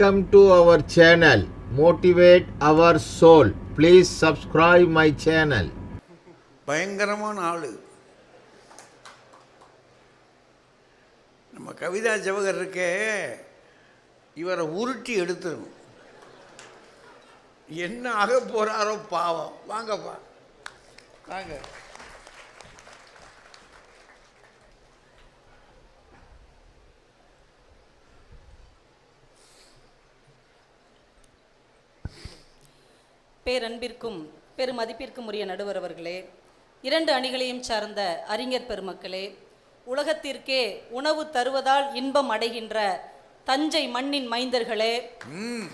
Welcome to our channel motivate our soul please subscribe my channel பயங்கரமான ஆள் நம்ம கவிதா ஜவகர் இருக்கே இவரை உருட்டி எடுத்துரும் என்ன ஆக போகிறாரோ பாவம் வாங்கப்பா வாங்க பேரன்பிற்கும் பெருமதிப்பிற்கும் உரிய நடுவர் அவர்களே இரண்டு அணிகளையும் சார்ந்த அறிஞர் பெருமக்களே உலகத்திற்கே உணவு தருவதால் இன்பம் அடைகின்ற தஞ்சை மண்ணின் மைந்தர்களே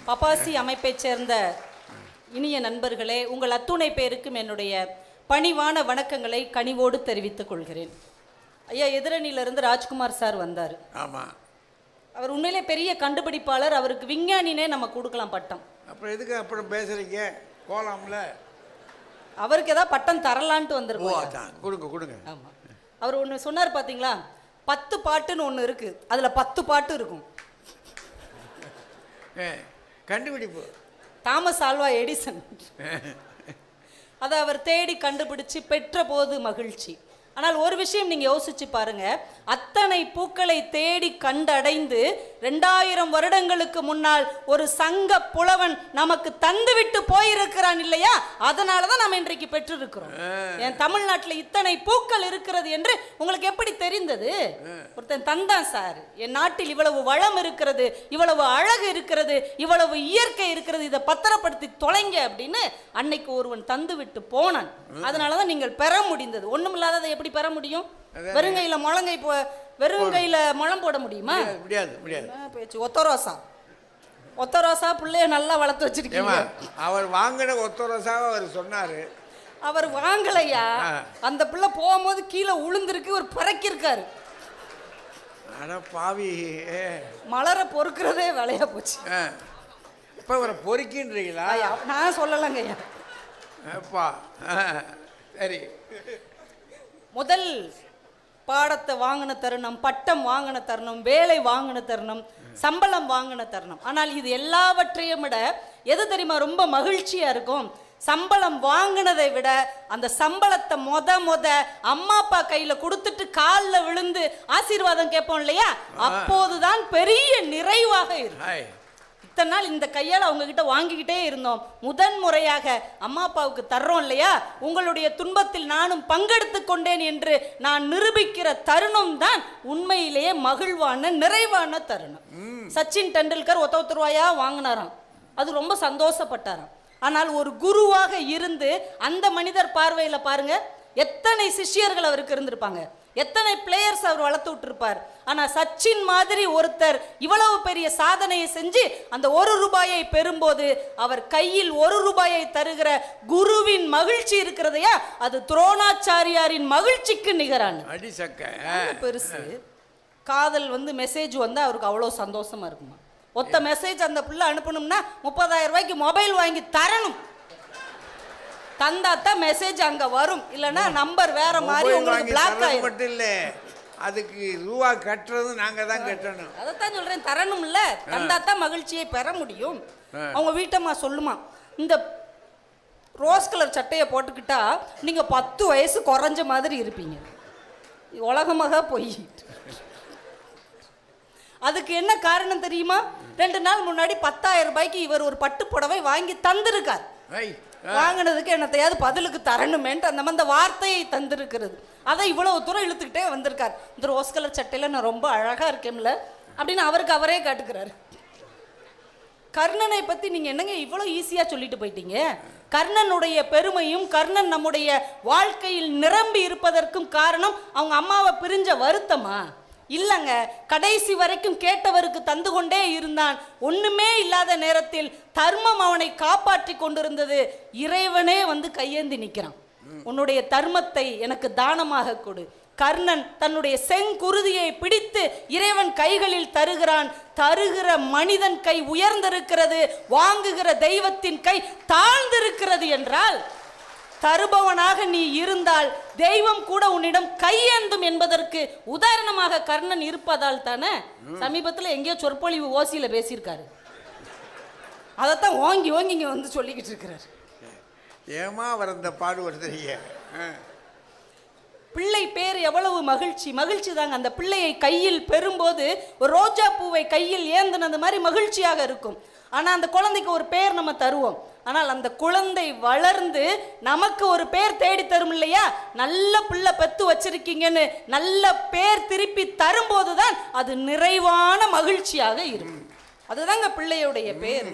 பபாசி அமைப்பைச் சேர்ந்த இனிய நண்பர்களே உங்கள் அத்துணை பேருக்கும் என்னுடைய பணிவான வணக்கங்களை கனிவோடு தெரிவித்துக் கொள்கிறேன். ஐயா எதிரணியிலிருந்து ராஜ்குமார் சார் வந்தார். ஆமாம் அவர் உண்மையிலே பெரிய கண்டுபிடிப்பாளர் அவருக்கு விஞ்ஞானினே நம்ம கொடுக்கலாம் பட்டம். அப்புறம் எதுக்கு அப்புறம் பேசுறீங்க? போலாம்ல அவருக்கு ஏதாவது பட்டம் தரலான்ட்டு வந்திருக்கோம். அதான். கொடுங்க கொடுங்க. ஆமா. அவர் ஒன்று சொன்னார் பாத்தீங்களா? பத்து பாட்டுன்னு ஒன்று இருக்கு. அதுல பத்து பாட்டு இருக்கும். ஏ, கண்டுபிடிப்பு. Thomas Alva Edison. அதை அவர் தேடி கண்டுபிடிச்சு பெற்ற போது மகிழ்ச்சி. ஆனால் ஒரு விஷயம் நீங்க யோசிச்சு பாருங்க. அத்தனை பூக்களை தேடி கண்டடைந்து ரெண்டாயிரம் வருடங்களுக்கு முன்னால் ஒரு சங்க புலவன் நமக்கு தந்துவிட்டு போயிருக்கிறான் இல்லையா? அதனால தான் நம்ம இன்றைக்கு பெற்றிருக்கிறோம். என் தமிழ்நாட்டில் இத்தனை பூக்கள் இருக்கிறது என்று உங்களுக்கு எப்படி தெரிந்தது? ஒருத்தன் தந்தான் சார். என் நாட்டில் இவ்வளவு வளம் இருக்கிறது இவ்வளவு அழகு இருக்கிறது இவ்வளவு இயற்கை இருக்கிறது இதை பத்திரப்படுத்தி தொலைங்க அப்படின்னு அன்னைக்கு ஒருவன் தந்து விட்டு போனான் அதனாலதான் நீங்கள் பெற முடிந்தது. ஒண்ணுமில்லாததை எப்படி பெற முடியும்? வெறுங்கையில முழங்கை போ வெறுங்கையில முழம் போட முடியுமா? முடியாது, முடியாது பேச்சு ஒத்த ரோசா ஒத்த ரோசா பிள்ளைய நல்லா வளர்த்து வச்சிருக்கீங்க. அவர் வாங்கின ஒத்தரசாக அவர் சொன்னார். அவர் வாங்கலையா. அந்த பிள்ளை போகும்போது கீழே உளுந்திருக்கு ஒரு பறக்கிருக்காரு அட பாவி. மலர பொறுக்கிறதே வேலையா போச்சு. இப்போ அவரை பொறுக்கின்றீங்களா? நான் சொல்லலைங்க ஐயா அப்பா சரி. முதல் பாடத்தை வாங்கின தருணம் பட்டம் வாங்கின தருணம் வேலை வாங்கின தருணம் சம்பளம் வாங்கின தருணம். ஆனால் இது எல்லாவற்றையும் விட எது தெரியுமா? ரொம்ப மகிழ்ச்சியா இருக்கும். சம்பளம் வாங்கினதை விட அந்த சம்பளத்தை மொத மொத அம்மா அப்பா கையில கொடுத்துட்டு காலில் விழுந்து ஆசீர்வாதம் கேட்போம் இல்லையா? அப்போதுதான் பெரிய நிறைவாக இருக்கும். இத்தனை நாள் இந்த கையால் அவங்க கிட்ட வாங்கிக்கிட்டே இருந்தோம். முதன் முறையாக அம்மா அப்பாவுக்கு தர்றோம் இல்லையா? உங்களுடைய துன்பத்தில் நானும் பங்கெடுத்து கொண்டேன் என்று நான் நிரூபிக்கிற தருணம் தான் உண்மையிலேயே மகிழ்வான நிறைவான தருணம். சச்சின் டெண்டுல்கர் ஒத்த ஒத்த ரூபாயா வாங்கினாராம். அது ரொம்ப சந்தோஷப்பட்டாராம். ஆனால் ஒரு குருவாக இருந்து அந்த மனிதர் பார்வையில் பாருங்க எத்தனை சிஷ்யர்கள் அவருக்கு இருந்திருப்பாங்க. எத்தனை பிளேயர்ஸ் அவர் வளர்த்து விட்டுருப்பார். ஆனா சச்சின் மாதிரி ஒருத்தர் இவ்வளவு பெரிய சாதனையை செஞ்சு அந்த ஒரு ரூபாயை பெறும்போது அவர் கையில் ஒரு ரூபாயை தருகிற குருவின் மகிழ்ச்சி இருக்கிறதையா அது துரோணாச்சாரியாரின் மகிழ்ச்சிக்கு நிகரான பெருசு. காதல் வந்து மெசேஜ் வந்து அவருக்கு அவ்வளோ சந்தோஷமா இருக்குமா? ஒத்த மெசேஜ் அந்த பிள்ளை அனுப்பணும்னா முப்பதாயிரம் ரூபாய்க்கு மொபைல் வாங்கி தரணும். தந்தாத்தான் மெசேஜ் அங்க வரும். இல்லைன்னா நம்பர் வேற மாதிரி உங்களுக்கு பிளாக் ஆயிடும் மட்டும் இல்லை. அதுக்கு ரூபா கட்டுறது நாங்கள் தான் கட்டணும். அதைத்தான் சொல்றேன். தரணும்ல. தந்தாத்தான் மகிழ்ச்சியை பெற முடியும். அவங்க வீட்டம்மா சொல்லுமா இந்த ரோஸ் கலர் சட்டையை போட்டுக்கிட்டா நீங்க பத்து வயசு குறைஞ்ச மாதிரி இருப்பீங்க. உலகமாக போய். அதுக்கு என்ன காரணம் தெரியுமா? ரெண்டு நாள் முன்னாடி பத்தாயிரம் ரூபாய்க்கு இவர் ஒரு பட்டு புடவை வாங்கி தந்திருக்கார். வாங்கினதுக்கு என்னத்தையாவது பதிலுக்கு தரணுமேன்ட்டு அந்த அந்த வார்த்தையை தந்திருக்கிறது. அதை இவ்வளவு தூரம் இழுத்துக்கிட்டே வந்திருக்கார். இந்த ரோஸ் கலர் சட்டையில் நான் ரொம்ப அழகாக இருக்கேன்ல அப்படின்னு அவருக்கு அவரே காட்டுக்கிறாரு. கர்ணனை பற்றி நீங்கள் என்னங்க இவ்வளோ ஈஸியாக சொல்லிட்டு போயிட்டீங்க? கர்ணனுடைய பெருமையும் கர்ணன் நம்முடைய வாழ்க்கையில் நிரம்பி இருப்பதற்கும் காரணம் அவங்க அம்மாவை பிரிஞ்ச வருத்தமா? இல்லைங்க கடைசி வரைக்கும் கேட்டவருக்கு தந்து கொண்டே இருந்தான். ஒண்ணுமே இல்லாத நேரத்தில் தர்மம் அவனை காப்பாற்றி கொண்டிருந்தது. இறைவனே வந்து கையேந்தி நிற்கிறான். உன்னுடைய தர்மத்தை எனக்கு தானமாக கொடு. கர்ணன் தன்னுடைய செங்குருதியை பிடித்து இறைவன் கைகளில் தருகிறான். தருகிற மனிதன் கை உயர்ந்திருக்கிறது. வாங்குகிற தெய்வத்தின் கை தாழ்ந்திருக்கிறது என்றால் தருபவனாக நீ இருந்தால் தெய்வம் கூட உன்னிடம் கையேந்தும் என்பதற்கு உதாரணமாக கர்ணன் இருப்பதால் தானே? சமீபத்தில் எங்கேயோ சொற்பொழிவு ஓசியில பேசியிருக்காரு. அதைத்தான் ஓங்கி ஓங்கி இங்கே வந்து சொல்லிக்கிட்டு இருக்கிறார். ஏமா அவர் அந்த பாடுபடுத்துறீங்க ஆ. பிள்ளை பேர் எவ்வளவு மகிழ்ச்சி. மகிழ்ச்சி தாங்க. அந்த பிள்ளையை கையில் பெறும்போது ஒரு ரோஜா பூவை கையில் ஏந்தினது மாதிரி மகிழ்ச்சியாக இருக்கும். ஆனால் அந்த குழந்தைக்கு ஒரு பேர் நம்ம தருவோம். ஆனால் அந்த குழந்தை வளர்ந்து நமக்கு ஒரு பேர் தேடி தரும் இல்லையா? நல்ல பிள்ளை பெத்து வச்சிருக்கீங்கன்னு நல்ல பேர் திருப்பி தரும்போது தான் அது நிறைவான மகிழ்ச்சியாக இருக்கும். அதுதாங்க பிள்ளையுடைய பேர்.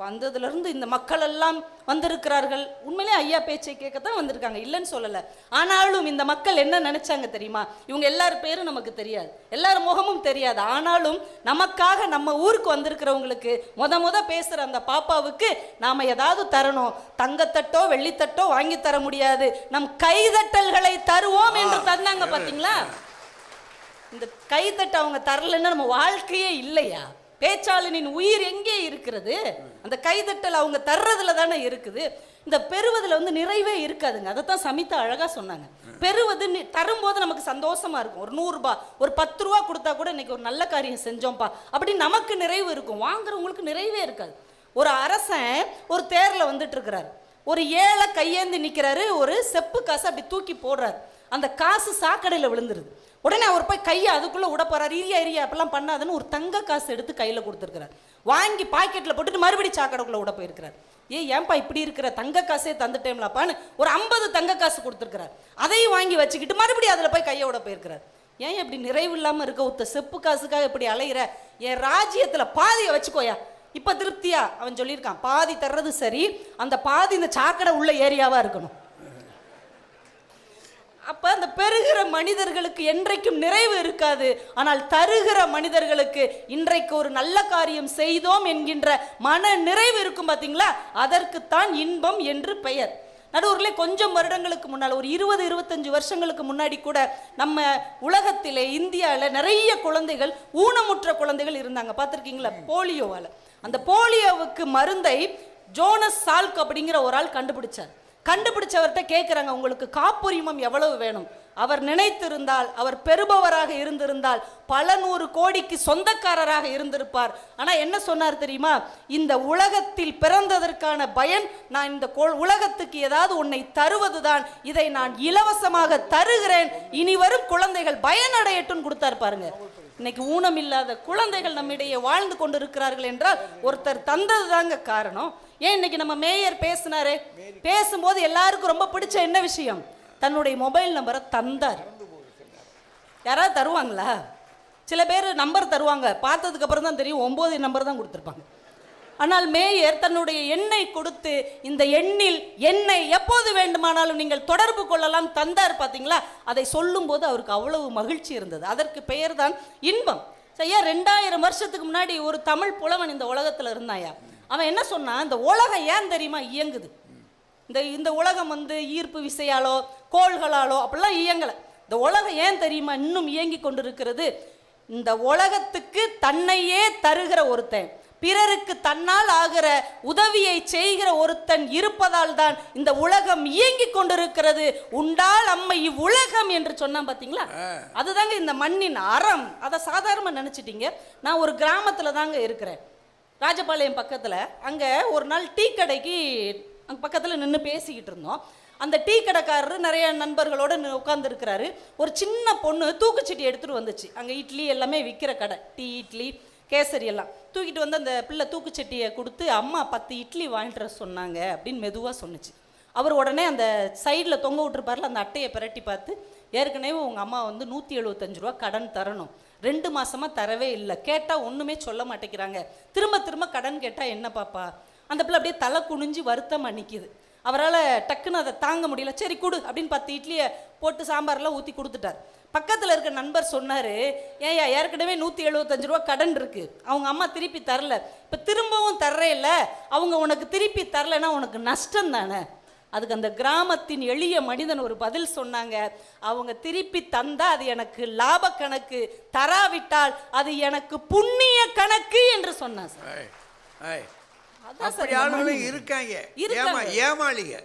வந்ததுலேருந்து இந்த மக்கள் எல்லாம் வந்திருக்கிறார்கள். உண்மையிலே ஐயா பேச்சை கேட்கத்தான் வந்திருக்காங்க. இல்லைன்னு சொல்லலை. ஆனாலும் இந்த மக்கள் என்ன நினைச்சாங்க தெரியுமா? இவங்க எல்லார் பேரும் நமக்கு தெரியாது. எல்லார் முகமும் தெரியாது. ஆனாலும் நமக்காக நம்ம ஊருக்கு வந்திருக்கிறவங்களுக்கு முத முத பேசுகிற அந்த பாப்பாவுக்கு நாம் ஏதாவது தரணும். தங்கத்தட்டோ வெள்ளித்தட்டோ வாங்கி தர முடியாது. நம் கைதட்டல்களை தருவோம் என்று தந்தாங்க பார்த்தீங்களா இந்த கைத்தட்ட அவங்க தரலைன்னா நம்ம வாழ்க்கையே இல்லையா? பேச்சாளனின் உயிர் எங்கே இருக்கிறது? அந்த கைதட்டல் அவங்க தர்றதுல தானே இருக்குது. இந்த பெறுவதில் வந்து நிறைவே இருக்காதுங்க. அதை தான் சமிதா அழகாக சொன்னாங்க. பெறுவது தரும்போது நமக்கு சந்தோஷமா இருக்கும். ஒரு நூறுரூபா ஒரு பத்து ரூபா கொடுத்தா கூட இன்னைக்கு ஒரு நல்ல காரியம் செஞ்சோம்ப்பா. அப்படி நமக்கு நிறைவு இருக்கும். வாங்குறவங்களுக்கு நிறைவே இருக்காது. ஒரு அரசன் ஒரு தேரில் வந்துட்டு இருக்கிறார் ஒரு ஏழை கையேந்தி நிற்கிறாரு ஒரு செப்பு காசு அப்படி தூக்கி போடுறாரு. அந்த காசு சாக்கடையில் விழுந்துருது. உடனே அவர் போய் கையை அதுக்குள்ளே விட போறாரு. இரியா இரியா அப்பெல்லாம் பண்ணாதுன்னு ஒரு தங்க காசு எடுத்து கையில் கொடுத்துருக்கிறார். வாங்கி பாக்கெட்டில் போட்டுட்டு மறுபடியும் சாக்கடைக்குள்ளே விட போயிருக்கிறார். ஏ ஏன்பா இப்படி இருக்கிற? தங்க காசே தந்துட்டேம்லாப்பான்னு ஒரு ஐம்பது தங்க காசு கொடுத்துருக்கிறார். அதையும் வாங்கி வச்சுக்கிட்டு மறுபடியும் அதில் போய் கையை விட போயிருக்கிறார். ஏன் இப்படி நிறைவு இல்லாமல் இருக்க? ஒத்த செப்பு காசுக்காக இப்படி அலையிற? என் ராஜ்யத்தில் பாதியை வச்சுக்கோயா. இப்போ திருப்தியா? அவன் சொல்லியிருக்கான் பாதி தர்றது சரி அந்த பாதி இந்த சாக்கடை உள்ள ஏரியாவாக இருக்கணும். அப்போ அந்த பெறுகிற மனிதர்களுக்கு என்றைக்கும் நிறைவு இருக்காது. ஆனால் தருகிற மனிதர்களுக்கு இன்றைக்கு ஒரு நல்ல காரியம் செய்தோம் என்கின்ற மன நிறைவு இருக்கும் பார்த்தீங்களா அதற்குத்தான் இன்பம் என்று பெயர். நடுவர்களே கொஞ்சம் வருடங்களுக்கு முன்னால் ஒரு இருபது இருபத்தஞ்சு வருஷங்களுக்கு முன்னாடி கூட நம்ம உலகத்திலே இந்தியாவில் நிறைய குழந்தைகள் ஊனமுற்ற குழந்தைகள் இருந்தாங்க. பார்த்துருக்கீங்களா? போலியோவால். அந்த போலியோவுக்கு மருந்தை ஜோனஸ் சால்க் அப்படிங்கிற ஒரு ஆள் கண்டுபிடிச்சார். கண்டுபிடிச்சவர்கிட்ட கேட்குறாங்க உங்களுக்கு காப்புரிமம் எவ்வளவு வேணும்? அவர் நினைத்திருந்தால் அவர் பெறுபவராக இருந்திருந்தால் பல நூறு கோடிக்கு சொந்தக்காரராக இருந்திருப்பார். ஆனால் என்ன சொன்னார் தெரியுமா? இந்த உலகத்தில் பிறந்ததற்கான பயன் நான் இந்த கோ- உலகத்துக்கு ஏதாவது உன்னை தருவதுதான். இதை நான் இலவசமாக தருகிறேன். இனி வரும் குழந்தைகள் பயனடையட்டும் கொடுத்தார் பாருங்க. இன்னைக்கு ஊனம் இல்லாத குழந்தைகள் நம்மிடையே வாழ்ந்து கொண்டிருக்கிறார்கள் என்றால் ஒருத்தர் தந்தது தாங்க காரணம். ஏன் இன்னைக்கு நம்ம மேயர் பேசினாரு? பேசும்போது எல்லாருக்கும் ரொம்ப பிடிச்ச என்ன விஷயம்? தன்னுடைய மொபைல் நம்பரை தந்தார். யாராவது தருவாங்களா? சில பேர் நம்பர் தருவாங்க. பார்த்ததுக்கு அப்புறம் தான் தெரியும். ஒம்பது நம்பர் தான் கொடுத்துருப்பாங்க. ஆனால் மேயர் தன்னுடைய எண்ணை கொடுத்து இந்த எண்ணில் என்னை எப்போது வேண்டுமானாலும் நீங்கள் தொடர்பு கொள்ளலாம் தந்தார் பார்த்தீங்களா? அதை சொல்லும்போது அவருக்கு அவ்வளவு மகிழ்ச்சி இருந்தது. அதற்கு பெயர் தான் இன்பம் சரியா ரெண்டாயிரம் வருஷத்துக்கு முன்னாடி ஒரு தமிழ் புலவன் இந்த உலகத்தில் இருந்தாயா? அவன் என்ன சொன்னான் இந்த உலகம் ஏன் தெரியுமா? இயங்குது. இந்த இந்த உலகம் வந்து ஈர்ப்பு விசையாலோ கோள்களாலோ அப்படிலாம் இயங்கலை. இந்த உலகம் ஏன் தெரியுமா? இன்னும் இயங்கி கொண்டிருக்கிறது. இந்த உலகத்துக்கு தன்னையே தருகிற ஒருத்தன். பிறருக்கு தன்னால் ஆகிற உதவியை செய்கிற ஒருத்தன் இருப்பதால் தான் இந்த உலகம் இயங்கி கொண்டிருக்கிறது. உண்டால் அம்மை இவ்வுலகம் என்று சொன்னான் பாத்தீங்களா? அதுதாங்க இந்த மண்ணின் அறம். அதை சாதாரணமா நினைச்சிட்டீங்க. நான் ஒரு கிராமத்துல தாங்க இருக்கிறேன். ராஜபாளையம் பக்கத்தில். அங்கே ஒரு நாள் டீ கடைக்கு அங்கே பக்கத்தில் நின்று பேசிக்கிட்டு இருந்தோம். அந்த டீ கடைக்காரரு நிறைய நண்பர்களோட உட்காந்துருக்கிறாரு ஒரு சின்ன பொண்ணு தூக்குச்சட்டி எடுத்துகிட்டு வந்துச்சு. அங்கே இட்லி எல்லாமே விற்கிற கடை. டீ இட்லி. கேசரி எல்லாம் தூக்கிட்டு வந்து அந்த பிள்ளை தூக்குச்சட்டியை கொடுத்து அம்மா பத்து இட்லி வாங்கிட்டு வர சொன்னாங்க அப்படின்னு மெதுவாக சொன்னிச்சு. அவர் உடனே அந்த சைடில் தொங்க விட்டுருப்பார்ல அந்த அட்டையை பிரட்டி பார்த்து ஏற்கனவே உங்கள் அம்மா வந்து நூற்றி எழுபத்தஞ்சு ரூபா கடன் தரணும். ரெண்டு மாதமாக தரவே இல்லை. கேட்டால் ஒன்றுமே சொல்ல மாட்டேங்கிறாங்க. திரும்ப திரும்ப கடன் கேட்டால் என்ன பாப்பா? அந்த பிள்ளை அப்படியே தலை குனிஞ்சு வருத்தமாக நிற்கிது அவரால் டக்குன்னு அதை தாங்க முடியல. சரி கொடு அப்படின்னு பத்து இட்லியை போட்டு சாம்பார்லாம் ஊற்றி கொடுத்துட்டார். பக்கத்தில் இருக்க நண்பர் சொன்னார் ஏயா ஏற்கனவே நூற்றி எழுபத்தஞ்சு ரூபா கடன் இருக்கு. அவங்க அம்மா திருப்பி தரல. இப்போ திரும்பவும் தர்றே இல்லை. அவங்க உனக்கு திருப்பி தரலைன்னா உனக்கு நஷ்டம் தானே? அதுக்கு அந்த கிராமத்தின் எளிய மனிதன் ஒரு பதில் சொன்னாங்க. அவங்க திருப்பி தந்தா அது எனக்கு லாப கணக்கு தராவிட்டால் அது எனக்கு புண்ணிய கணக்கு என்று சொன்னான் சார். அதான் சார். இருக்காங்க. இருக்காங்க. ஏமா ஏமாளிங்க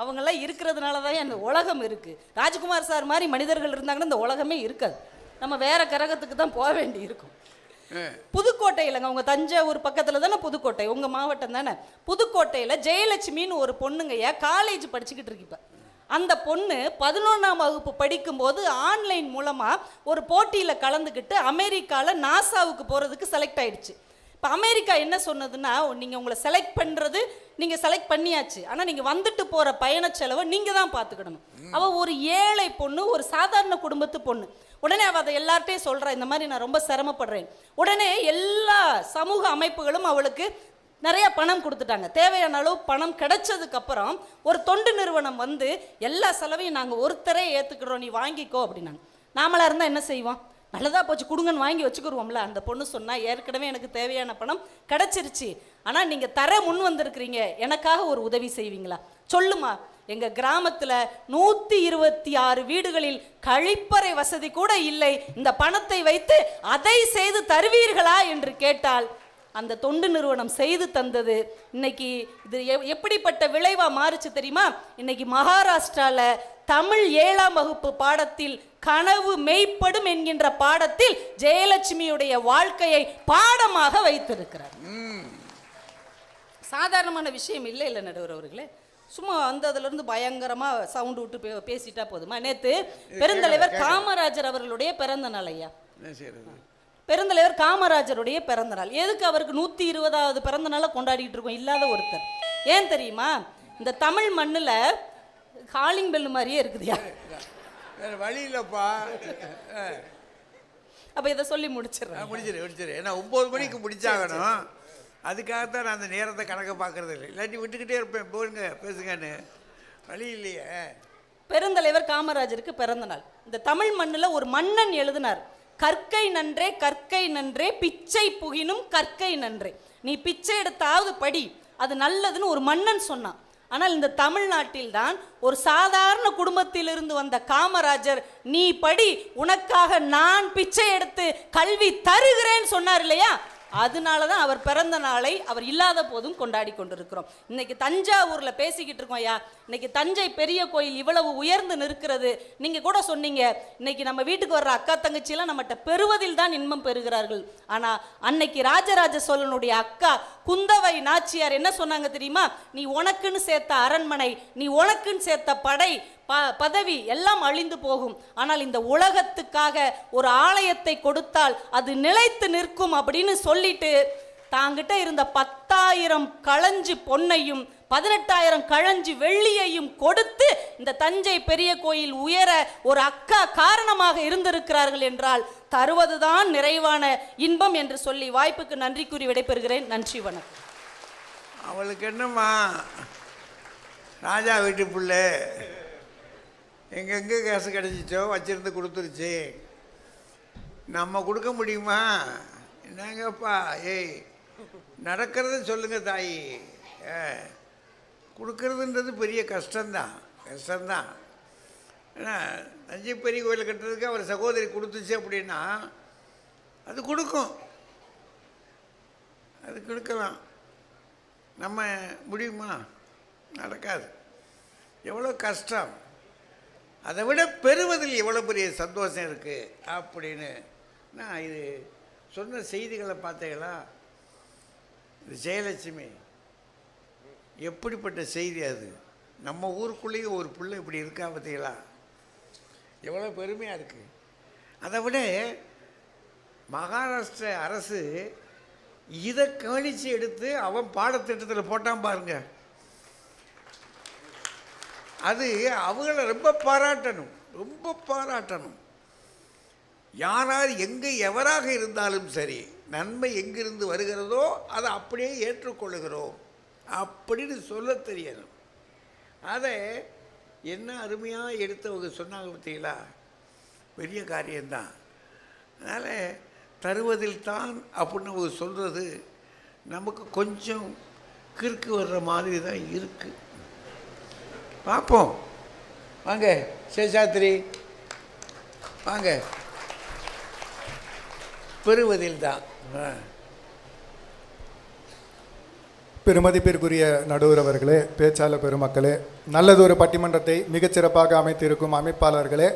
அவங்கெல்லாம் இருக்கிறதுனால தான் இந்த உலகம் இருக்கு. ராஜ்குமார் சார் மாதிரி மனிதர்கள் இருந்தாங்கன்னா இந்த உலகமே இருக்காது. நம்ம வேற கிரகத்துக்கு தான் போக வேண்டி இருக்கும். புதுக்கோட்டையிலங்க உங்க தஞ்சாவூர் பக்கத்துல தானே புதுக்கோட்டை உங்க மாவட்டம் தானே? புதுக்கோட்டையில ஜெயலட்சுமின்னு ஒரு பொண்ணுங்கய்யா காலேஜ் படிச்சுக்கிட்டு இருக்கு இப்ப. அந்த பொண்ணு பதினொன்றாம் வகுப்பு படிக்கும்போது ஆன்லைன் மூலமா ஒரு போட்டியில கலந்துக்கிட்டு அமெரிக்கால நாசாவுக்கு போறதுக்கு செலக்ட் ஆயிடுச்சு. இப்போ அமெரிக்கா என்ன சொன்னதுன்னா நீங்கள் உங்களை செலக்ட் பண்ணுறது நீங்கள் செலக்ட் பண்ணியாச்சு. ஆனால் நீங்கள் வந்துட்டு போகிற பயண செலவை நீங்கள் தான் பார்த்துக்கிடணும் அவள் ஒரு ஏழை பொண்ணு ஒரு சாதாரண குடும்பத்து பொண்ணு. உடனே அவள் அதை எல்லார்ட்டையும் சொல்கிறா இந்த மாதிரி நான் ரொம்ப சிரமப்படுறேன். உடனே எல்லா சமூக அமைப்புகளும் அவளுக்கு நிறைய பணம் கொடுத்துட்டாங்க. தேவையான அளவு பணம் கிடைச்சதுக்கு அப்புறம் ஒரு தொண்டு நிறுவனம் வந்து எல்லா செலவையும் நாங்கள் ஒருத்தரே ஏற்றுக்கிறோம் நீ வாங்கிக்கோ அப்படின்னாங்க. நாமளா இருந்தால் என்ன செய்வோம்? நல்லதாக போச்சு கொடுங்கன்னு வாங்கி வச்சுக்கிடுவோம்ல அந்த பொண்ணு சொன்னால் ஏற்கனவே எனக்கு தேவையான பணம் கிடச்சிருச்சு. ஆனால் நீங்கள் தர முன் வந்திருக்கிறீங்க. எனக்காக ஒரு உதவி செய்வீங்களா? சொல்லுமா. எங்கள் கிராமத்தில் நூற்றி இருபத்தி ஆறு வீடுகளில் கழிப்பறை வசதி கூட இல்லை. இந்த பணத்தை வைத்து அதை செய்து தருவீர்களா என்று கேட்டால் அந்த தொண்டு நிறுவனம் செய்து தந்தது. இன்னைக்கு இது எப்படிப்பட்ட விளைவா மாறுச்சு தெரியுமா? இன்னைக்கு மகாராஷ்டிரால தமிழ் ஏழாம் வகுப்பு பாடத்தில் கனவு மெய்ப்படும் என்கின்ற பாடத்தில் ஜெயலட்சுமியுடைய வாழ்க்கையை பாடமாக வைத்திருக்கிறார். சாதாரணமான விஷயம் இல்லை இல்லை நடுவர் அவர்களே. சும்மா அந்த அதுல இருந்து பயங்கரமா சவுண்ட் விட்டு பே- பேசிட்டா போதுமா? நேத்து பெருந்தலைவர் காமராஜர் அவர்களுடைய பிறந்த நாள் ஐயா. பெருந்தலைவர் காமராஜருடைய பிறந்த நாள் எதுக்கு அவருக்கு நூற்றி இருபதாவது பிறந்த நாளை கொண்டாடிட்டு இருக்கோம்? இல்லாத ஒருத்தர். ஏன் தெரியுமா? இந்த தமிழ் மண்ணில் காலிங் பெல் மாதிரியே இருக்குதுயா? வேற வழி இல்லைப்பா. அப்போ இதை சொல்லி முடிச்சிடுறேன். நான் முடிச்சிரு முடிச்சிரு ஏன்னா ஒம்பது மணிக்கு முடிச்சாகணும். அதுக்காகத்தான் நான் அந்த நேரத்தை கணக்கை பார்க்கறது இல்லை. இல்லாட்டி விட்டுக்கிட்டே இருப்பேன். போடுங்க பேசுங்கன்னு. வழி இல்லையே. பெருந்தலைவர் காமராஜருக்கு பிறந்த நாள் இந்த தமிழ் மண்ணில் ஒரு மன்னன் எழுதினார். கற்கை நன்றே கற்கை நன்றே பிச்சை புகினும் கற்கை நன்றே. நீ பிச்சை எடுத்தாவது படி அது நல்லதுன்னு ஒரு மன்னன் சொன்னான். ஆனால் இந்த தமிழ்நாட்டில் தான் ஒரு சாதாரண குடும்பத்திலிருந்து வந்த காமராஜர் நீ படி உனக்காக நான் பிச்சை எடுத்து கல்வி தருகிறேன்னு சொன்னார் இல்லையா? அதனால தான் அவர் பிறந்த நாளை அவர் இல்லாத போதும் கொண்டாடி கொண்டிருக்கிறோம். இன்னைக்கு தஞ்சாவூரில் பேசிக்கிட்டு இருக்கோம் ஐயா. இன்னைக்கு தஞ்சை பெரிய கோயில் இவ்வளவு உயர்ந்து நிற்கிறது. நீங்கள் கூட சொன்னீங்க இன்னைக்கு நம்ம வீட்டுக்கு வர்ற அக்கா தங்கச்சியெல்லாம் நம்மகிட்ட பெறுவதில் தான் இன்பம் பெறுகிறார்கள். ஆனால் அன்னைக்கு ராஜராஜ சோழனுடைய அக்கா குந்தவை நாச்சியார் என்ன சொன்னாங்க தெரியுமா? நீ உனக்குன்னு சேர்த்த அரண்மனை நீ உனக்குன்னு சேர்த்த படை ப பதவி எல்லாம் அழிந்து போகும். ஆனால் இந்த உலகத்துக்காக ஒரு ஆலயத்தை கொடுத்தால் அது நிலைத்து நிற்கும் அப்படின்னு சொல்லிட்டு தாங்கிட்ட இருந்த பத்தாயிரம் களஞ்சி பொன்னையும் பதினெட்டாயிரம் கழஞ்சு வெள்ளியையும் கொடுத்து இந்த தஞ்சை பெரிய கோயில் உயர ஒரு அக்கா காரணமாக இருந்திருக்கிறார்கள் என்றால் தருவதுதான் நிறைவான இன்பம் என்று சொல்லி வாய்ப்புக்கு நன்றி கூறி விடைபெறுகிறேன். நன்றி வணக்கம். அவளுக்கு என்னம்மா? ராஜா வீட்டு பிள்ளை. எங்கெங்கே காசு கிடச்சிச்சோ வச்சிருந்து கொடுத்துருச்சு. நம்ம கொடுக்க முடியுமா? என்னங்கப்பா? ஏய் நடக்கிறத சொல்லுங்கள் தாயி. ஏ, கொடுக்கறதுன்றது பெரிய கஷ்டந்தான் கஷ்டந்தான் ஏன்னா தஞ்சை பெரிய கோயில் கட்டுறதுக்கு அவர் சகோதரி கொடுத்துச்சு அப்படின்னா அது கொடுக்கும். அது கொடுக்கலாம். நம்ம முடியுமா? நடக்காது. எவ்வளோ கஷ்டம். அதை விட பெறுவதில் எவ்வளோ பெரிய சந்தோஷம் இருக்குது அப்படின்னு நான் இது சொன்ன செய்திகளை பார்த்தீங்களா? இது ஜெயலட்சுமி. எப்படிப்பட்ட செய்தி அது? நம்ம ஊருக்குள்ளேயும் ஒரு பிள்ளை இப்படி இருக்கா பார்த்தீங்களா? எவ்வளோ பெருமையாக இருக்குது அதை விட மகாராஷ்டிர அரசு இதை கவனித்து எடுத்து அவன் பாடத்திட்டத்தில் போட்டான் பாருங்கள் அது அவங்கள ரொம்ப பாராட்டணும். ரொம்ப பாராட்டணும். யாரார் எங்கே எவராக இருந்தாலும் சரி நன்மை எங்கிருந்து வருகிறதோ அதை அப்படியே ஏற்றுக்கொள்ளுகிறோம். அப்படின்னு சொல்ல தெரியணும். அதை என்ன அருமையாக எடுத்தவங்க சொன்னாங்க பார்த்தீங்களா? பெரிய காரியம்தான். அதனால் தருவதில் தான் அப்படின்னு அவங்க சொல்கிறது நமக்கு கொஞ்சம் கிறுக்கு வர்ற மாதிரி தான் இருக்குது பார்ப்போம் வாங்க சேஷாத்ரி. வாங்க. பெறுவதில் தான் பெருமதிப்பிற்குரிய நடுவர் அவர்களே பேச்சாளர் பெருமக்களே நல்லதொரு பட்டிமன்றத்தை மிகச்சிறப்பாக அமைத்திருக்கும் அமைப்பாளர்களே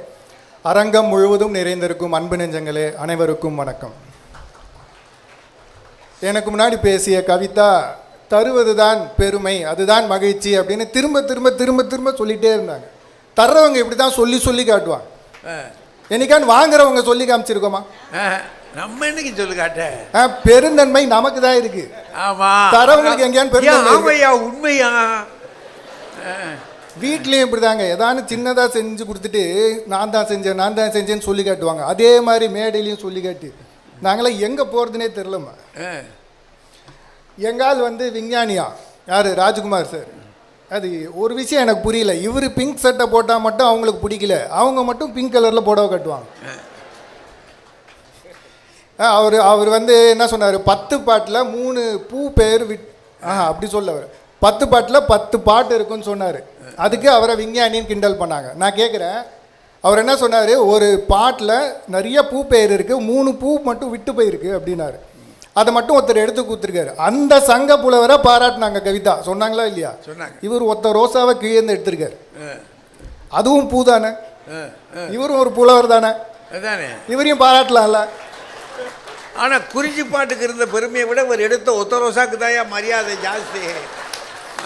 அரங்கம் முழுவதும் நிறைந்திருக்கும் அன்பு நெஞ்சங்களே அனைவருக்கும் வணக்கம். எனக்கு முன்னாடி பேசிய கவிதா தருவதுதான் பெருமை அதுதான் மகிழ்ச்சி அப்படின்னு திரும்ப திரும்ப திரும்ப திரும்ப சொல்லிட்டே இருந்தாங்க. தர்றவங்க இப்படி தான் சொல்லி சொல்லி காட்டுவாங்க. என்னைக்கான்னு வாங்குறவங்க சொல்லி காமிச்சிருக்கோமா? நம்ம என்னைக்கு சொல்லு காட்ட? பெருந்தன்மை நமக்கு தான் இருக்கு. ஆமா. தரவங்களுக்கு எங்கேயாவது பெருந்தன்மை ஏன், இருக்கு? ஆமையா உண்மையா? வீட்லேயும் இப்படிதாங்க. ஏதானு சின்னதாக செஞ்சு கொடுத்துட்டு நான் தான் செஞ்சேன் நான் தான் செஞ்சேன்னு சொல்லி காட்டுவாங்க. அதே மாதிரி மேடையிலையும் சொல்லி காட்டி. நாங்களாம் எங்கே போகிறதுனே தெரிலம்மா. எங்கால் வந்து விஞ்ஞானியா? யார்? ராஜ்குமார் சார். அது ஒரு விஷயம் எனக்கு புரியல. இவர் பிங்க் சட்டை போட்டால் மட்டும் அவங்களுக்கு பிடிக்கல. அவங்க மட்டும் பிங்க் கலரில் புடவை கட்டுவாங்க. அவர் அவர் வந்து என்ன சொன்னார்? பத்து பாட்டில் மூணு பூ பேர் விட் ஆ அப்படி சொல்ல அவர். பத்து பாட்டில் பத்து பாட்டு இருக்குன்னு சொன்னார். அதுக்கு அவரை விஞ்ஞானின்னு கிண்டல் பண்ணாங்க. நான் கேட்குறேன் அவர் என்ன சொன்னார்? ஒரு பாட்டில் நிறைய பூ பெயர் இருக்குது மூணு பூ மட்டும் விட்டு போயிருக்கு அப்படின்னாரு. அதை மட்டும் ஒருத்தர் எடுத்து கொடுத்துருக்காரு. அந்த சங்க புலவரை பாராட்டினாங்க கவிதா. சொன்னாங்களா இல்லையா? சொன்னாங்க. இவர் ஒத்த ரோசாவை கீழேந்து எடுத்திருக்காரு. அதுவும் பூ தானே? ஆ. ஆ. இவரும் ஒரு புலவர் தானே? அதானே. இவரையும் பாராட்டலாம்ல? ஆனா குறிஞ்சி பாட்டுக்கு இருந்த பெருமையை விட ஒரு எடுத்த ஒத்த ரோசாக்கு தான் மரியாதை ஜாஸ்தி.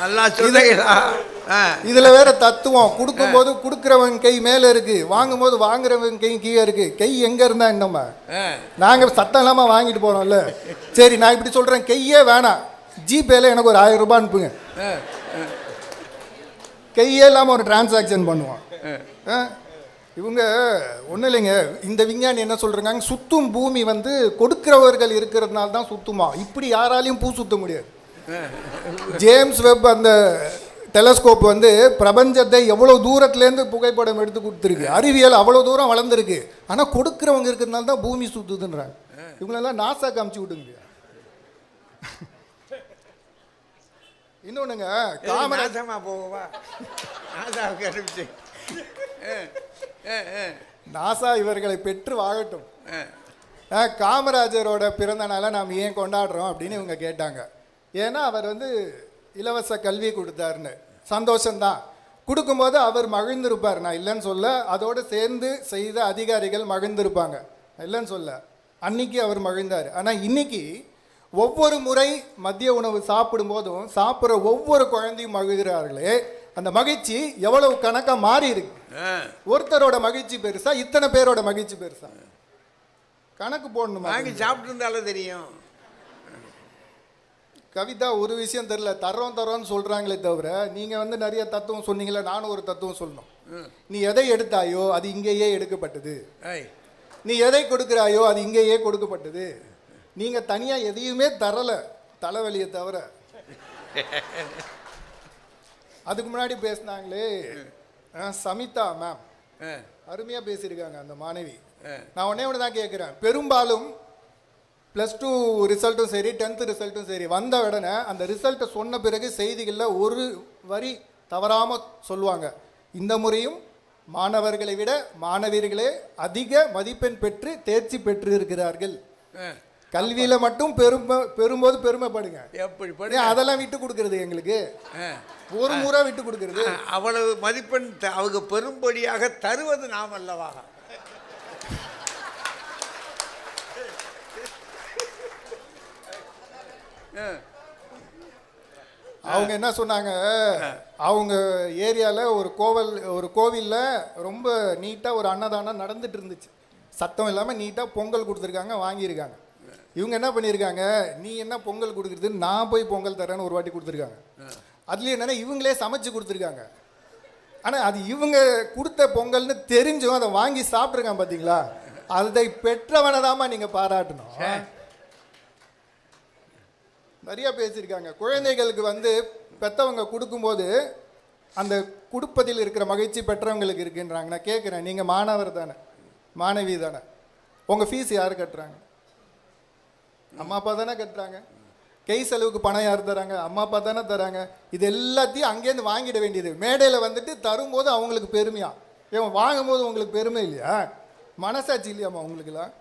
நல்லா சொல்லுங்களா இதுல வேற தத்துவம். கொடுக்கும்போது கொடுக்குறவன் கை மேல இருக்கு. வாங்கும்போது வாங்குறவன் கை கீழே இருக்கு. கை எங்க இருந்தா என்னம்மா ஆ. நாங்க சத்தம் இல்லாம வாங்கிட்டு போறோம்ல. சரி நான் இப்படி சொல்றேன். கையே வேணாம். ஜிபேல எனக்கு ஒரு ஆயிரம் ரூபாய் அனுப்புங்க. கையே இல்லாம ஒரு டிரான்சாக்ஷன் பண்ணுவான். ஆ? இவங்க ஒன்றும் இல்லைங்க. இந்த விஞ்ஞானி என்ன சொல்றாங்க? சுத்தும் பூமி வந்து கொடுக்கிறவர்கள் இருக்கிறதுனால தான் சுத்துமா? இப்படி யாராலையும் பூ சுத்த முடியாது. ஜேம்ஸ் வெப் அந்த டெலஸ்கோப் வந்து பிரபஞ்சத்தை எவ்வளோ தூரத்துலேருந்து புகைப்படம் எடுத்து கொடுத்துருக்கு. அறிவியல் அவ்வளோ தூரம் வளர்ந்துருக்கு. ஆனால் கொடுக்குறவங்க இருக்கிறதுனால தான் பூமி சுத்துதுன்றாங்க. இவங்களெல்லாம் நாசா காமிச்சு விடுங்க. இன்னொன்றுங்க காமரா நாசமா போவா நாசாவுக்கு அனுப்பிச்சு. நாசா இவர்களை பெற்று வாழட்டும். காமராஜரோட பிறந்த நாளை நாம் ஏன் கொண்டாடுறோம் அப்படின்னு இவங்க கேட்டாங்க. ஏன்னா அவர் வந்து இலவச கல்வி கொடுத்தாருன்னு. சந்தோஷம்தான். கொடுக்கும்போது அவர் மகிழ்ந்திருப்பார். நான் இல்லைன்னு சொல்ல அதோடு சேர்ந்து செய்த அதிகாரிகள் மகிழ்ந்திருப்பாங்க. இல்லைன்னு சொல்ல. அன்னைக்கு அவர் மகிழ்ந்தார். ஆனால் இன்னைக்கு ஒவ்வொரு முறை மதிய உணவு சாப்பிடும்போதும் சாப்பிட்ற ஒவ்வொரு குழந்தையும் மகிழ்கிறார்களே அந்த மகிழ்ச்சி எவ்வளவு கணக்காக மாறி இருக்கு. ஒருத்தரோட மகிழ்ச்சி பெருசா இத்தனை பேரோட மகிழ்ச்சி பெருசா. கணக்கு போடணுமா? வாங்கி சாப்பிட்டு இருந்தாலும் தெரியும். கவிதா ஒரு விஷயம் தெரியல தரோம் தரோன்னு சொல்றாங்களே தவிர நீங்க வந்து நிறைய தத்துவம் சொன்னீங்களே நானும் ஒரு தத்துவம் சொல்லணும். நீ எதை எடுத்தாயோ அது இங்கேயே எடுக்கப்பட்டது. நீ எதை கொடுக்கிறாயோ அது இங்கேயே கொடுக்கப்பட்டது. நீங்க தனியா எதையுமே தரல தலைவலியை தவிர. அதுக்கு முன்னாடி பேசினாங்களே சமிதா மேம். அருமையாக பேசியிருக்காங்க அந்த மாணவி. நான் ஒன்றே ஒன்று தான் கேட்குறேன் பெரும்பாலும் ப்ளஸ் டூ ரிசல்ட்டும் சரி டென்த்து ரிசல்ட்டும் சரி. வந்த உடனே அந்த ரிசல்ட்டை சொன்ன பிறகு செய்திகளில் ஒரு வரி தவறாமல் சொல்லுவாங்க. இந்த முறையும் மாணவர்களை விட மாணவியர்களே அதிக மதிப்பெண் பெற்று தேர்ச்சி பெற்று இருக்கிறார்கள். கல்வியில மட்டும் பெருமை பெறும்போது பெருமைப்படுங்க. எப்படி அதெல்லாம் விட்டு கொடுக்கறது எங்களுக்கு. ஒரு முறை விட்டு கொடுக்கறது. அவ்வளவு மதிப்பெண் அவங்க பெரும்படியாக தருவது நாம் அல்லவா அவங்க என்ன சொன்னாங்க? அவங்க ஏரியாவில் ஒரு கோவில் ஒரு கோவிலில் ரொம்ப நீட்டாக ஒரு அன்னதானம் நடந்துட்டு இருந்துச்சு. சத்தம் இல்லாமல் நீட்டாக பொங்கல் கொடுத்துருக்காங்க வாங்கியிருக்காங்க. இவங்க என்ன பண்ணியிருக்காங்க? நீ என்ன பொங்கல் கொடுக்குறது நான் போய் பொங்கல் தரேன்னு ஒரு வாட்டி கொடுத்துருக்காங்க. அதுலேயும் என்னென்னா இவங்களே சமைச்சு கொடுத்துருக்காங்க. ஆனால் அது இவங்க கொடுத்த பொங்கல்னு தெரிஞ்சும் அதை வாங்கி சாப்பிட்ருக்கான் பார்த்தீங்களா அதை பெற்றவனை தாம்மா நீங்கள் பாராட்டணும் நிறைய பேசியிருக்காங்க. குழந்தைகளுக்கு வந்து பெற்றவங்க கொடுக்கும்போது அந்த கொடுப்பதில் இருக்கிற மகிழ்ச்சி பெற்றவங்களுக்கு இருக்குன்றாங்க. நான் கேட்குறேன் நீங்கள் மாணவர் தானே? மாணவி தானே? உங்கள் ஃபீஸ் யார் கட்டுறாங்க? அம்மா அப்பா தானே கட்டுறாங்க? கை செலவுக்கு பணம் யார் தராங்க? அம்மா அப்பா தானே தராங்க? இது எல்லாத்தையும் அங்கேருந்து வாங்கிட வேண்டியது. மேடையில் வந்துட்டு தரும்போது அவங்களுக்கு பெருமையா? ஏன் வாங்கும்போது உங்களுக்கு பெருமை இல்லையா? மனசாட்சி இல்லையாம்மா உங்களுக்குலாம்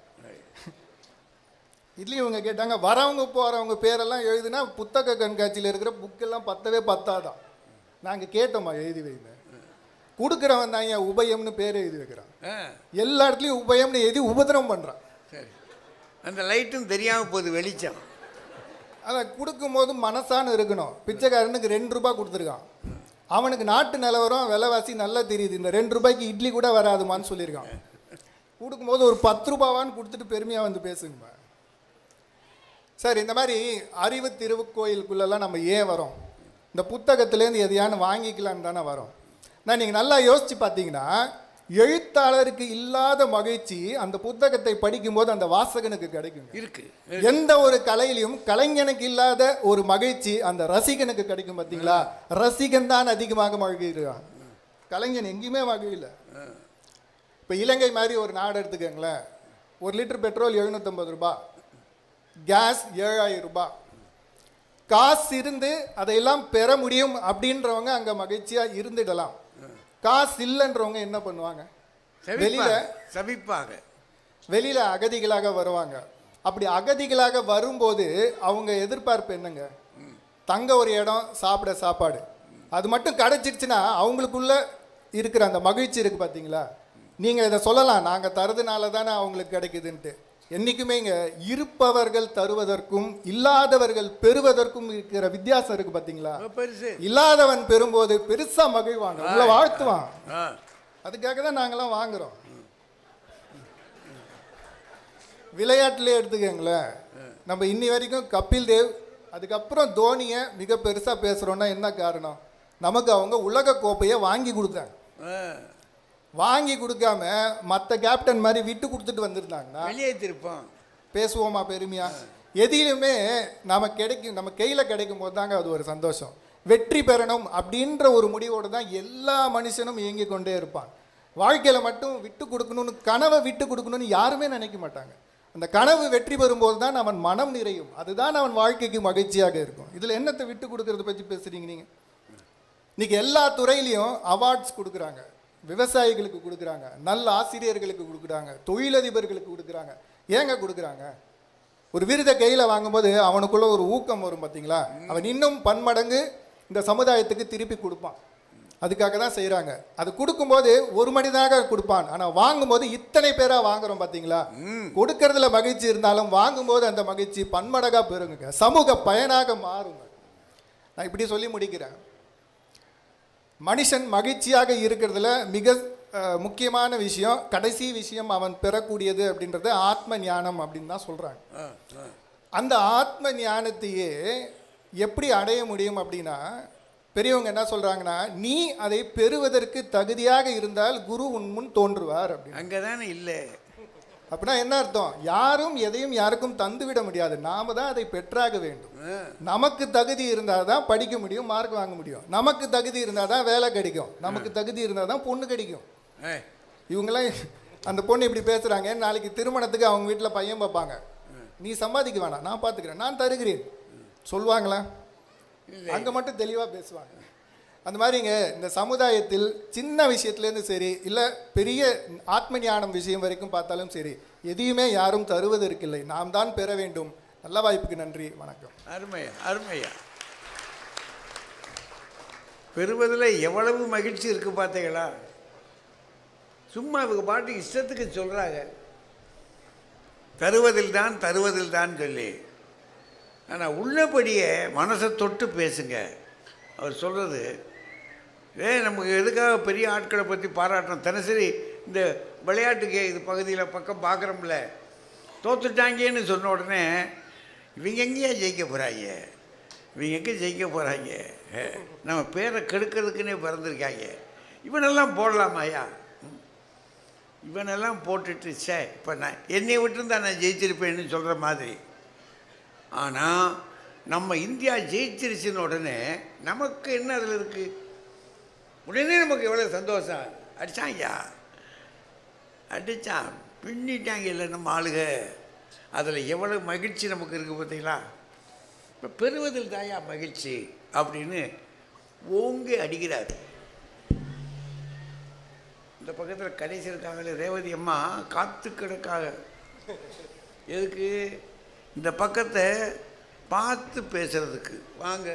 இதுலேயும் இவங்க கேட்டாங்க வரவங்க போகிறவங்க பேரெல்லாம் எழுதுனா புத்தக கண்காட்சியில் இருக்கிற புக்கெல்லாம் பத்தவே பத்தாதான் நாங்கள் கேட்டோம்மா எழுதி வைங்க. கொடுக்குறவன் தான் ஏன் உபயம்னு பேர் எழுதி வைக்கிறான். எல்லா இடத்துலையும் உபயம்னு எழுதி உபதிரம் பண்ணுறான் சரி. அந்த லைட்டும் தெரியாமல் போகுது வெளிச்சம். அதை கொடுக்கும்போது மனசான்னு இருக்கணும். பிச்சைக்காரனுக்கு ரெண்டு ரூபாய் கொடுத்துருக்கான். அவனுக்கு நாட்டு நிலவரம் விலைவாசி நல்லா தெரியுது. இந்த ரெண்டு ரூபாய்க்கு இட்லி கூட வராதுமான்னு சொல்லியிருக்கான். கொடுக்கும்போது ஒரு பத்து ரூபாவான்னு கொடுத்துட்டு பெருமையாக வந்து பேசுங்கம்மா. சார் இந்த மாதிரி அறிவு திருவுக்கோயிலுக்குள்ளெல்லாம் நம்ம ஏன் வரோம்? இந்த புத்தகத்துலேருந்து எதையானு வாங்கிக்கலான்னு தானே வரோம். நான் நீங்கள் நல்லா யோசித்து பார்த்தீங்கன்னா எழுத்தாளருக்கு இல்லாத மகிழ்ச்சி அந்த புத்தகத்தை படிக்கும்போது அந்த வாசகனுக்கு கிடைக்கும் இருக்கு. எந்த ஒரு கலையிலையும் கலைஞனுக்கு இல்லாத ஒரு மகிழ்ச்சி அந்த ரசிகனுக்கு கிடைக்கும் பார்த்தீங்களா? ரசிகன் தான் அதிகமாக மகிழ்கிறான். கலைஞன் எங்கேயுமே மகிழல. இப்போ இலங்கை மாதிரி ஒரு நாடு எடுத்துக்கோங்களேன். ஒரு லிட்டர் பெட்ரோல் எழுநூற்றம்பது ரூபாய். கேஸ் ஏழாயிரம் ரூபாய். காசு இருந்து அதையெல்லாம் பெற முடியும் அப்படின்றவங்க அங்கே மகிழ்ச்சியாக இருந்துடலாம். காசு இல்லைன்றவங்க என்ன பண்ணுவாங்க? வெளியில சபிப்பாக வெளியில அகதிகளாக வருவாங்க. அப்படி அகதிகளாக வரும்போது அவங்க எதிர்பார்ப்பு என்னங்க? தங்க ஒரு இடம் சாப்பிட சாப்பாடு. அது மட்டும் கிடைச்சிருச்சுன்னா அவங்களுக்குள்ள இருக்கிற அந்த மகிழ்ச்சி இருக்கு பார்த்தீங்களா நீங்கள் இதை சொல்லலாம். நாங்கள் தரதுனால தானே அவங்களுக்கு கிடைக்குதுன்ட்டு. என்றைக்குமே இங்கே இருப்பவர்கள் தருவதற்கும் இல்லாதவர்கள் பெறுவதற்கும் இருக்கிற வித்தியாசம் இருக்கு பார்த்தீங்களா இல்லாதவன் பெறும்போது பெருசா மகிழ்வாங்க உங்களை வாழ்த்துவான். அதுக்காக தான் நாங்களாம் வாங்குறோம். விளையாட்டுலேயே எடுத்துக்கங்களேன். நம்ம இன்னி வரைக்கும் கபில் தேவ் அதுக்கப்புறம் தோனியை மிக பெருசாக பேசுகிறோன்னா என்ன காரணம்? நமக்கு அவங்க உலக கோப்பையை வாங்கி கொடுத்தாங்க. வாங்கி கொடுக்காம மற்ற கேப்டன் மாதிரி விட்டு கொடுத்துட்டு வந்திருந்தாங்கன்னா வெளியேற்றிருப்போம். பேசுவோமா பெருமையா? எதிலுமே நாம கிடைக்கும் நம்ம கையில் கிடைக்கும் போது தாங்க அது ஒரு சந்தோஷம். வெற்றி பெறணும் அப்படின்ற ஒரு முடிவோடு தான் எல்லா மனுஷனும் இயங்கி கொண்டே இருப்பான். வாழ்க்கையில் மட்டும் விட்டு கொடுக்கணும்னு கனவை விட்டு கொடுக்கணும்னு யாருமே நினைக்க மாட்டாங்க. அந்த கனவு வெற்றி பெறும்போது தான் அவன் மனம் நிறையும். அதுதான் அவன் வாழ்க்கைக்கு மகிழ்ச்சியாக இருக்கும். இதில் என்னத்தை விட்டு கொடுக்கறத பற்றி பேசுறீங்க நீங்கள் இன்னைக்கு எல்லா துறையிலையும் அவார்ட்ஸ் கொடுக்குறாங்க. விவசாயிகளுக்கு கொடுக்குறாங்க நல்ல ஆசிரியர்களுக்கு கொடுக்குறாங்க தொழிலதிபர்களுக்கு கொடுக்குறாங்க. ஏங்க கொடுக்குறாங்க? ஒரு விருதை கையில் வாங்கும்போது அவனுக்குள்ள ஒரு ஊக்கம் வரும் பார்த்தீங்களா அவன் இன்னும் பன்மடங்கு இந்த சமுதாயத்துக்கு திருப்பி கொடுப்பான். அதுக்காக தான் செய்கிறாங்க அது கொடுக்கும்போது ஒரு மனிதனாக கொடுப்பான். ஆனால் வாங்கும்போது இத்தனை பேராக வாங்குறோம் பார்த்தீங்களா கொடுக்கறதுல மகிழ்ச்சி இருந்தாலும் வாங்கும்போது அந்த மகிழ்ச்சி பன்மடங்காக பெருங்குங்க சமூக பயனாக மாறுங்க. நான் இப்படி சொல்லி முடிக்கிறேன். மனுஷன் மகிழ்ச்சியாக இருக்கிறதுல மிக முக்கியமான விஷயம் கடைசி விஷயம் அவன் பெறக்கூடியது அப்படின்றது ஆத்ம ஞானம் அப்படின்னு தான் சொல்கிறாங்க அந்த ஆத்ம ஞானத்தையே எப்படி அடைய முடியும் அப்படின்னா பெரியவங்க என்ன சொல்கிறாங்கன்னா நீ அதை பெறுவதற்கு தகுதியாக இருந்தால் குரு உன் முன் தோன்றுவார் அப்படின்னு. அங்கே தானே இல்லை. அப்படின்னா என்ன அர்த்தம்? யாரும் எதையும் யாருக்கும் தந்து விட முடியாது. நாம தான் அதை பெற்றாக வேண்டும். நமக்கு தகுதி இருந்தால் தான் படிக்க முடியும் மார்க் வாங்க முடியும். நமக்கு தகுதி இருந்தால் தான் வேலை கிடைக்கும். நமக்கு தகுதி இருந்தால் தான் பொண்ணு கிடைக்கும். ஏ. இவங்கெல்லாம் அந்த பொண்ணு இப்படி பேசுகிறாங்க நாளைக்கு திருமணத்துக்கு அவங்க வீட்டில் பையன் பார்ப்பாங்க. நீ சம்பாதிக்க வேணாம் நான் பார்த்துக்கிறேன் நான் தருகிறேன். சொல்லுவாங்களா? அங்கே மட்டும் தெளிவாக பேசுவாங்க. அந்த மாதிரிங்க இந்த சமுதாயத்தில் சின்ன விஷயத்துலேருந்து சரி இல்லை பெரிய ஆத்ம ஞானம் விஷயம் வரைக்கும் பார்த்தாலும் சரி எதையுமே யாரும் தருவதற்கில்லை. நாம் தான் பெற வேண்டும். நல்ல வாய்ப்புக்கு நன்றி. வணக்கம். அருமையா அருமையா பெறுவதில் எவ்வளவு மகிழ்ச்சி இருக்குது பார்த்தீங்களா? சும்மா இவங்க பாட்டு இஷ்டத்துக்கு சொல்கிறாங்க தருவதில் தான் தருவதில் தான் சொல்லி. ஆனால் உள்ளபடியே மனசை தொட்டு பேசுங்க. அவர் சொல்கிறது ஏ நமக்கு எதுக்காக பெரிய ஆட்களை பற்றி பாராட்டணும் தினசரி இந்த விளையாட்டுக்கு இது பகுதியில் பக்கம் பார்க்குறோம்ல தோத்துட்டாங்கன்னு சொன்ன உடனே இவங்க எங்கேயா ஜெயிக்க போகிறாங்க இவங்க எங்கே ஜெயிக்க போகிறாங்க நம்ம பேரை கெடுக்கிறதுக்குன்னே பிறந்திருக்காங்க. இவனெல்லாம் போடலாமாயா ம். இவனெல்லாம் போட்டுட்டு சே இப்போ நான் என்னை விட்டுருந்தா நான் ஜெயிச்சிருப்பேன்னு சொல்கிற மாதிரி. ஆனால் நம்ம இந்தியா ஜெயிச்சிருச்சுன்னு உடனே நமக்கு என்ன அதில் இருக்குது உடனே நமக்கு எவ்வளோ சந்தோஷம்? அடிச்சாங்கய்யா அடித்தான் பின்னிட்டாங்க இல்லை நம்ம ஆளுக. அதில் எவ்வளோ மகிழ்ச்சி நமக்கு இருக்குது பார்த்தீங்களா? இப்போ பெறுவதில் தாயா மகிழ்ச்சி அப்படின்னு ஓங்கி அடிக்கிறார். இந்த பக்கத்தில் கடைசி இருக்காங்களே ரேவதி அம்மா காத்து கிடக்காக. எதுக்கு? இந்த பக்கத்தை பார்த்து பேசுறதுக்கு. வாங்க.